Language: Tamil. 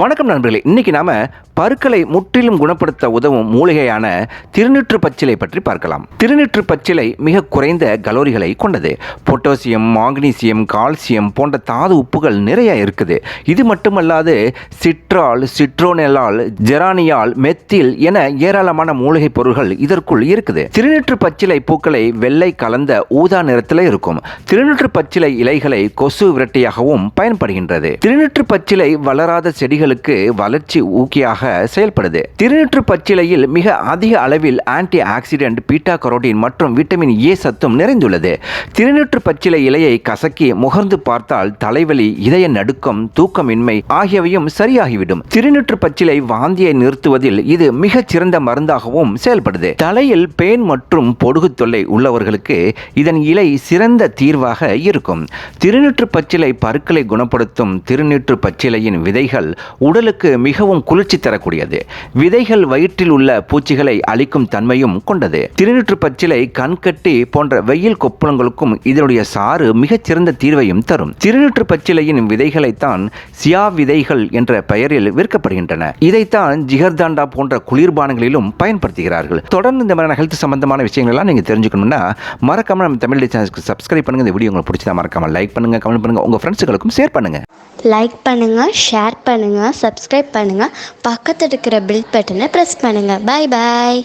வணக்கம் நண்பர்களே. இன்னைக்கு நாம பருக்களை முற்றிலும் குணப்படுத்த உதவும் மூலிகையான திருநீற்று பச்சிலை பற்றி பார்க்கலாம். திருநீற்று பச்சிலை மிக குறைந்த கலோரிகளை கொண்டது. பொட்டாசியம் மாங்கனீசியம் கால்சியம் போன்ற தாது உப்புகள் நிறைய இருக்குது. இது மட்டுமல்லாது சிட்ரால் சிட்ரோனெலால் ஜெரானியால் மெத்தில் என ஏராளமான மூலிகை பொருள்கள் இதற்குள் இருக்குது. திருநீற்று பச்சிலை பூக்களை வெள்ளை கலந்த ஊதா நிறத்தில் இருக்கும். திருநீற்று பச்சிலை இலைகளை கொசு விரட்டியாகவும் பயன்படுகின்றது. திருநீற்று பச்சிலை வளராத செடிகள் நோய்களுக்கு வளர்ச்சி ஊக்கியாக செயல்படுது. திருநூற்று பச்சிலையில் மிக அதிக அளவில் ஆன்டி ஆக்சிடென்ட் பீட்டா கரோட்டின் மற்றும் விட்டமின் ஏ சத்தும் நிறைந்துள்ளது. திருநூற்று பச்சிலை இலையை கசக்கி முகர்ந்து பார்த்தால் தலைவலி இதய நடுக்கம் தூக்கமின்மை ஆகியவையும் சரியாகிவிடும். திருநூற்று பச்சிலை வாந்தியை நிறுத்துவதில் இது மிகச் சிறந்த மருந்தாகவும் செயல்படுது. தலையில் பேன் மற்றும் பொடுகு தொல்லை உள்ளவர்களுக்கு இதன் இலை சிறந்த தீர்வாக இருக்கும். திருநூற்று பச்சிலை பருக்களை குணப்படுத்தும் திருநீற்று பச்சிலையின் விதைகள் உடலுக்கு மிகவும் குளிர்ச்சி தரக்கூடியது. விதைகள் வயிற்றில் உள்ள பூச்சிகளை அழிக்கும் தன்மையும் கொண்டது. திருநூற்று பச்சிலை கண்கட்டி போன்ற வெயில் கொப்புளங்களுக்கும் இதனுடைய சாறு மிகச்சிறந்த தீர்வையும் தரும். திருநூற்று பச்சிலையின் விதைகளைத்தான் சியா விதைகள் என்ற பெயரில் விற்கப்படுகின்றன. இதைத்தான் ஜிகர்தாண்டா போன்ற குளிர்பானங்களிலும் பயன்படுத்துகிறார்கள். தொடர்ந்து இந்த மாதிரியான ஹெல்த் சம்பந்தமான விஷயங்கள் எல்லாம் தெரிஞ்சுக்கணும்னா மறக்காம நம்ம தமிழ் சேனலுக்கு சப்ஸ்கிரைப் பண்ணுங்க. இந்த வீடியோ உங்களுக்கு பிடிச்சதா மறக்காம லைக் பண்ணுங்க கமெண்ட் பண்ணுங்க. உங்க ஃப்ரெண்ட்ஸுகளுக்கும் ஷேர் பண்ணுங்க. லைக் பண்ணுங்கள் ஷேர் பண்ணுங்கள் சப்ஸ்கிரைப் பண்ணுங்கள் பக்கத்தில் இருக்கிற பில் பட்டனை ப்ரெஸ் பண்ணுங்கள் பாய் பாய்